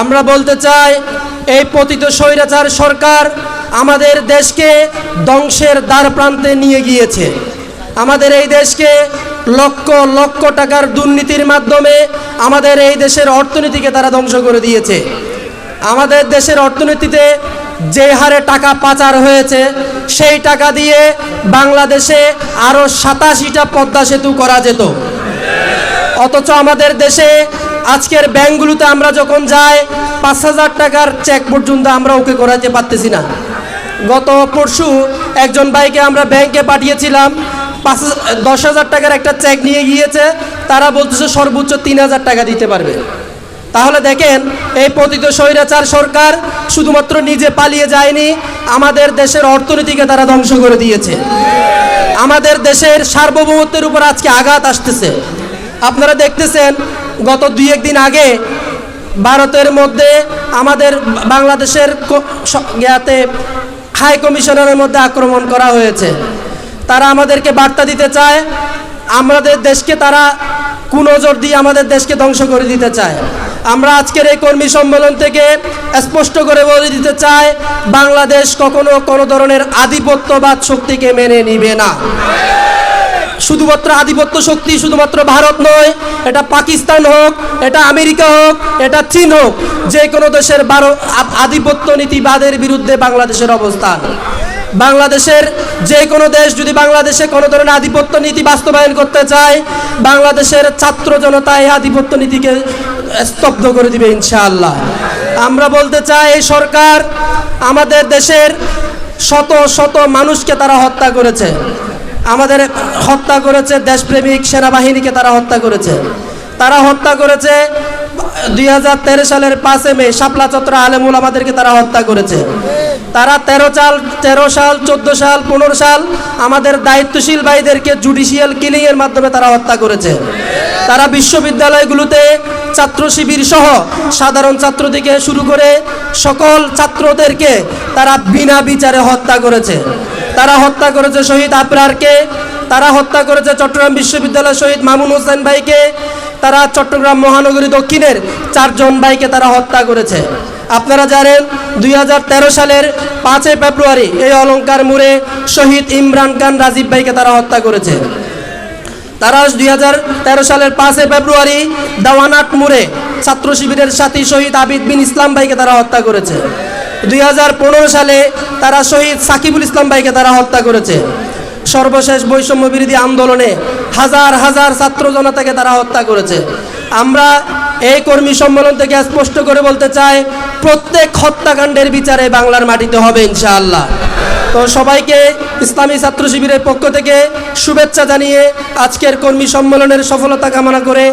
আমরা বলতে চাই, এই পতিত স্বৈরাচার সরকার আমাদের দেশকে ধ্বংসের দ্বার প্রান্তে নিয়ে গিয়েছে। আমাদের এই দেশকে লক্ষ লক্ষ টাকার দুর্নীতির মাধ্যমে আমাদের এই দেশের অর্থনীতিকে তারা ধ্বংস করে দিয়েছে। আমাদের দেশের অর্থনীতিতে যে হারে টাকা পাচার হয়েছে, সেই টাকা দিয়ে বাংলাদেশে আরও সাতাশিটা পদ্মা সেতু করা যেত। অথচ আমাদের দেশে আজকের ব্যাংকগুলোতে আমরা যখন যাই, পাঁচ হাজার টাকার চেক পর্যন্ত আমরা ওকে করাতে পারতেছি না। গত পরশু একজন ভাইকে আমরা ব্যাংকে পাঠিয়েছিলাম, পাঁচ দশ হাজার টাকার একটা চেক নিয়ে গিয়েছে, তারা বলতেছে সর্বোচ্চ তিন হাজার টাকা দিতে পারবে। তাহলে দেখেন, এই পতিত স্বৈরাচার সরকার শুধুমাত্র নিজে পালিয়ে যায়নি, আমাদের দেশের অর্থনীতিকে তারা ধ্বংস করে দিয়েছে। আমাদের দেশের সার্বভৌমত্বের উপর আজকে আঘাত আসতেছে। আপনারা দেখতেছেন গত দুই একদিন আগে ভারতের মধ্যে আমাদের বাংলাদেশের ইয়াতে হাই কমিশনারের মধ্যে আক্রমণ করা হয়েছে। তারা আমাদেরকে বার্তা দিতে চায়, আমাদের দেশকে তারা কুনজর দিয়ে আমাদের দেশকে ধ্বংস করে দিতে চায়। আমরা আজকের এই কর্মী সম্মেলন থেকে স্পষ্ট করে বলে দিতে চাই, বাংলাদেশ কখনো কোনো ধরনের আধিপত্যবাদ শক্তিকে মেনে নিবে না। শুধুমাত্র আধিপত্য শক্তি শুধুমাত্র ভারত নয়, এটা পাকিস্তান হোক, এটা আমেরিকা হোক, এটা চীন হোক, যে কোনো দেশের আধিপত্য নীতিবাদের বিরুদ্ধে বাংলাদেশের অবস্থান। বাংলাদেশের যে কোনো দেশ যদি বাংলাদেশে কোনো ধরনের আধিপত্য নীতি বাস্তবায়ন করতে চায়, বাংলাদেশের ছাত্র জনতা এই আধিপত্য নীতিকে স্তব্ধ করে দিবে ইনশাআল্লাহ। আমরা বলতে চাই, এই সরকার আমাদের দেশের শত শত মানুষকে তারা হত্যা করেছে। আমাদের হত্যা করেছে দেশপ্রেমিক সেনাবাহিনীকে তারা হত্যা করেছে। তারা হত্যা করেছে দুই হাজার তেরো সালের পাঁচে মে, শাপলা চত্র আলেমুল আমাদেরকে তারা হত্যা করেছে। তারা তেরো সাল তেরো সাল, চোদ্দ সাল, পনেরো সাল আমাদের দায়িত্বশীল ভাইদেরকে জুডিশিয়াল কিলিং এর মাধ্যমে তারা হত্যা করেছে। তারা বিশ্ববিদ্যালয়গুলোতে ছাত্র শিবির সহ সাধারণ ছাত্র থেকে শুরু করে সকল ছাত্রদেরকে তারা বিনা বিচারে হত্যা করেছে। তারা হত্যা করেছে শহীদ আবরারকে তারা হত্যা করেছে চট্টগ্রাম বিশ্ববিদ্যালয় শহীদ মামুন হোসেন ভাইকে, তারা চট্টগ্রাম মহানগরী দক্ষিণের চারজন ভাইকে তারা হত্যা করেছে। আপনারা জানেন, দুই হাজার তেরো সালের পাঁচই ফেব্রুয়ারি এই অলঙ্কার মোড়ে শহীদ ইমরান খান রাজীব ভাইকে তারা হত্যা করেছে। তারা দুই হাজার তেরো সালের পাঁচই ফেব্রুয়ারি দাওয়ানাট মোড়ে ছাত্র শিবিরের সাথী শহীদ আবিদ বিন ইসলাম ভাইকে তারা হত্যা করেছে। দুই হাজার পনেরো সালে তারা শহীদ সাকিবুল ইসলাম ভাইকে তারা হত্যা করেছে। সর্বশেষ বৈষম্য বিরোধী আন্দোলনে হাজার হাজার ছাত্র জনতাকে তারা হত্যা করেছে। আমরা এই কর্মী সম্মেলন থেকে স্পষ্ট করে বলতে চাই, প্রত্যেক হত্যাকাণ্ডের বিচারে বাংলার মাটিতে হবে ইনশাআল্লাহ। তো সবাইকে ইসলামী ছাত্র শিবিরের পক্ষ থেকে শুভেচ্ছা জানিয়ে আজকের কর্মী সম্মেলনের সফলতা কামনা করে